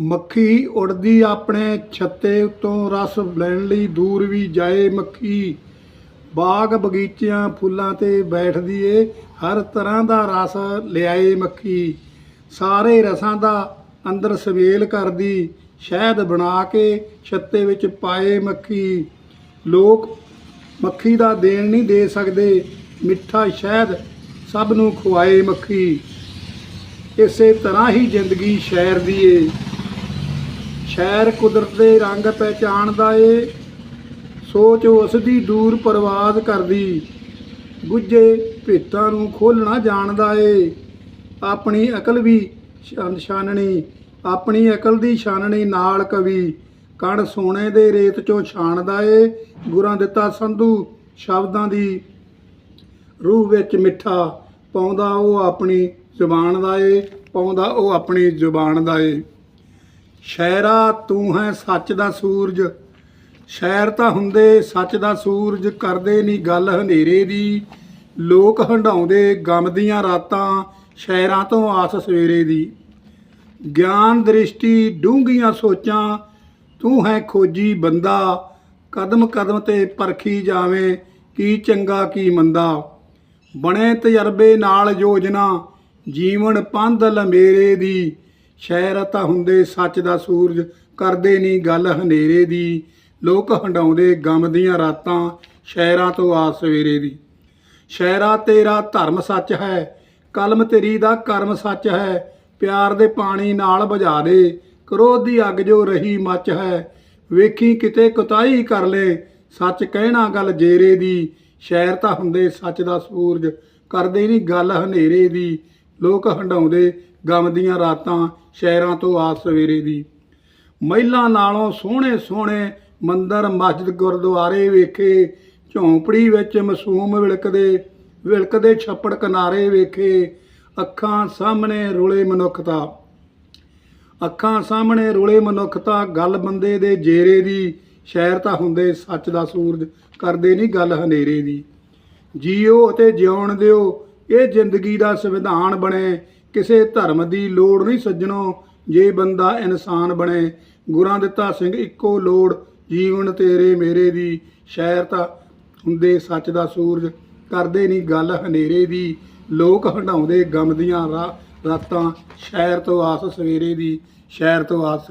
ਮੱਖੀ ਉੱਡਦੀ ਆਪਣੇ ਛੱਤੇ ਉੱਤੋਂ ਰਸ ਲੈਣ ਲਈ ਦੂਰ ਵੀ ਜਾਏ ਮੱਖੀ। ਬਾਗ ਬਗੀਚਿਆਂ ਫੁੱਲਾਂ ਤੇ ਬੈਠਦੀ ਏ, ਹਰ ਤਰ੍ਹਾਂ ਦਾ ਰਸ ਲਿਆਏ ਮੱਖੀ। ਸਾਰੇ ਰਸਾਂ ਦਾ ਅੰਦਰ ਸਵੇਲ ਕਰਦੀ, ਸ਼ਹਿਦ ਬਣਾ ਕੇ ਛੱਤੇ ਵਿੱਚ ਪਾਏ ਮੱਖੀ। ਲੋਕ ਮੱਖੀ ਦਾ ਦੇਣ ਨਹੀਂ ਦੇ ਸਕਦੇ, ਮਿੱਠਾ ਸ਼ਹਿਦ ਸਭ ਨੂੰ ਖਵਾਏ ਮੱਖੀ। ਇਸੇ ਤਰ੍ਹਾਂ ਹੀ ਜ਼ਿੰਦਗੀ ਸ਼ਹਿਰ ਦੀ ਏ। ਸ਼ਹਿਰ ਕੁਦਰਤ ਦੇ ਰੰਗ ਪਹਿਚਾਣਦਾ ਏ, ਸੋਚ ਉਸ ਦੀ ਦੂਰ ਪਰਵਾਜ਼ ਕਰਦੀ। ਗੁੱਜੇ ਭੇਤਾਂ ਨੂੰ ਖੋਲਣਾ ਜਾਣਦਾ ਏ। ਆਪਣੀ ਅਕਲ ਵੀ ਛਾਨਣੀ, ਆਪਣੀ ਅਕਲ ਦੀ ਛਾਨਣੀ ਨਾਲ ਕਵੀ। ਕਣ ਸੋਨੇ ਦੇ ਰੇਤ ਚੋਂ ਛਾਣਦਾ ਏ, ਗੁਰਾਂ ਦਿੱਤਾ ਸੰਧੂ ਸ਼ਬਦਾਂ ਦੀ। ਰੂਹ ਵਿੱਚ ਮਿੱਠਾ ਪਾਉਂਦਾ ਉਹ ਆਪਣੀ ਜ਼ੁਬਾਨ ਦਾ ਏ, ਪਾਉਂਦਾ ਉਹ ਆਪਣੀ ਜ਼ੁਬਾਨ ਦਾ ਏ। ਸ਼ਾਇਰਾ ਤੂੰ ਹੈ ਸੱਚ ਦਾ ਸੂਰਜ ਸ਼ਾਇਰ ਤਾਂ ਹੁੰਦੇ ਸੱਚ ਦਾ ਸੂਰਜ, ਕਰਦੇ ਨਹੀਂ ਗੱਲ ਹਨੇਰੇ ਦੀ। ਲੋਕ ਹੰਡਾਉਂਦੇ ਗਮ ਦੀਆਂ ਰਾਤਾਂ ਸ਼ਾਇਰਾਂ ਤੋਂ ਆਸ ਸਵੇਰੇ ਦੀ। ਗਿਆਨ ਦ੍ਰਿਸ਼ਟੀ ਡੂੰਘੀਆਂ ਸੋਚਾਂ, ਤੂੰ ਹੈ ਖੋਜੀ ਬੰਦਾ, ਕਦਮ ਕਦਮ ਤੇ ਪਰਖੀ ਜਾਵੇਂ ਕੀ ਚੰਗਾ ਕੀ ਮੰਦਾ। ਬਣੇ ਤਜਰਬੇ ਨਾਲ ਯੋਜਨਾ, ਜੀਵਨ ਪੰਧ ਲਮੇਰੇ ਦੀ। ਸ਼ਹਿਰ ਤਾਂ ਹੁੰਦੇ ਸੱਚ ਦਾ ਸੂਰਜ, ਕਰਦੇ ਨਹੀਂ ਗੱਲ ਹਨੇਰੇ ਦੀ। ਲੋਕ ਹੰਡਾਉਂਦੇ ਗਮ ਦੀਆਂ ਰਾਤਾਂ ਸ਼ਹਿਰਾਂ ਤੋਂ ਆ ਸਵੇਰੇ ਦੀ। ਸ਼ਾਇਰਾ ਤੇਰਾ ਧਰਮ ਸੱਚ ਹੈ, ਕਲਮ ਤੇਰੀ ਦਾ ਕਰਮ ਸੱਚ ਹੈ। ਪਿਆਰ ਦੇ ਪਾਣੀ ਨਾਲ ਬੁਝਾ ਦੇ, ਕ੍ਰੋਧ ਦੀ ਅੱਗ ਜੋ ਰਹੀ ਮੱਚ ਹੈ। ਵੇਖੀ ਕਿਤੇ ਕੁਤਾਈ ਕਰ ਲੈ, ਸੱਚ ਕਹਿਣਾ ਗੱਲ ਜੇਰੇ ਦੀ। ਸ਼ਹਿਰ ਤਾਂ ਹੁੰਦੇ ਸੱਚ ਦਾ ਸੂਰਜ, ਕਰਦੇ ਨਹੀਂ ਗੱਲ ਹਨੇਰੇ ਦੀ। ਲੋਕ ਹੰਡਾਉਂਦੇ ਗਮ ਦੀਆਂ ਰਾਤਾਂ ਸ਼ਹਿਰਾਂ ਤੋਂ ਆ ਸਵੇਰੇ ਦੀ। ਮਹਿਲਾਂ ਨਾਲੋਂ ਸੋਹਣੇ ਸੋਹਣੇ ਮੰਦਰ ਮਸਜਿਦ ਗੁਰਦੁਆਰੇ ਵੇਖੇ, ਝੌਂਪੜੀ ਵਿੱਚ ਮਸੂਮ ਵਿਲਕਦੇ ਵਿਲਕਦੇ ਛੱਪੜ ਕਿਨਾਰੇ ਵੇਖੇ, ਅੱਖਾਂ ਸਾਹਮਣੇ ਰੁਲੇ ਮਨੁੱਖਤਾ। ਅੱਖਾਂ ਸਾਹਮਣੇ ਰੁਲੇ ਮਨੁੱਖਤਾ, ਗੱਲ ਬੰਦੇ ਦੇ ਜੇਰੇ ਦੀ, ਸ਼ਹਿਰ ਤਾਂ ਹੁੰਦੇ ਸੱਚ ਦਾ ਸੂਰਜ, ਕਰਦੇ ਨਹੀਂ ਗੱਲ ਹਨੇਰੇ ਦੀ। ਜੀਓ ਅਤੇ ਜਿਉਣ ਦਿਓ ਇਹ ਜ਼ਿੰਦਗੀ ਦਾ ਸੰਵਿਧਾਨ ਬਣੇ। ਕਿਸੇ ਧਰਮ ਦੀ ਲੋੜ ਨਹੀਂ ਸੱਜਣੋ, ਜੇ ਬੰਦਾ ਇਨਸਾਨ ਬਣੇ। ਗੁਰਾਂ ਦਿੱਤਾ ਸਿੰਘ, ਇੱਕੋ ਲੋੜ, ਜੀਵਨ ਤੇਰੇ ਮੇਰੇ ਦੀ। ਸ਼ਹਿਰ ਤਾਂ ਹੁੰਦੇ ਸੱਚ ਦਾ ਸੂਰਜ, ਕਰਦੇ ਨਹੀਂ ਗੱਲ ਹਨੇਰੇ ਦੀ। ਲੋਕ ਹੰਡਾਉਂਦੇ ਗਮ ਦੀਆਂ ਰਾਤਾਂ, ਸ਼ਹਿਰ ਤੋਂ ਆਸ ਸਵੇਰੇ ਦੀ। ਸ਼ਹਿਰ ਤੋਂ ਆਸ